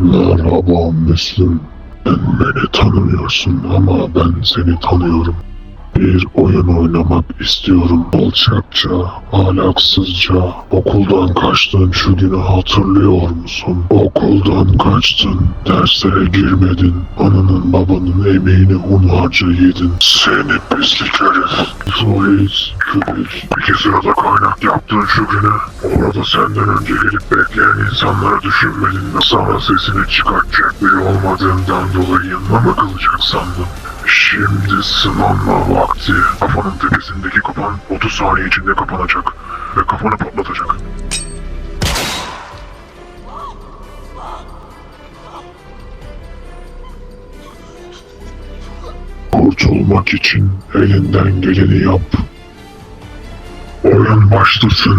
Merhaba Müslüm. Beni tanımıyorsun ama ben seni tanıyorum. Bir oyun oynamak istiyorum. Alçakça, ahlaksızca okuldan kaçtın şu günü hatırlıyor musun? Okuldan kaçtın, derslere girmedin. Ananın babanın emeğini hunharca yedin. Seni pislik herif. Zois, köpek. İki sırada kaynak yaptın şu günü. Orada senden önce gelip bekleyen insanları düşünmedin. Sana sesini çıkartacak biri olmadığından dolayı yanına mı kalacak sandın? Şimdi sınanma vakti. Kafanın tepesindeki kapan 30 saniye içinde kapanacak. Ve kafanı patlatacak. Kurtulmak için elinden geleni yap. Oyun başlasın.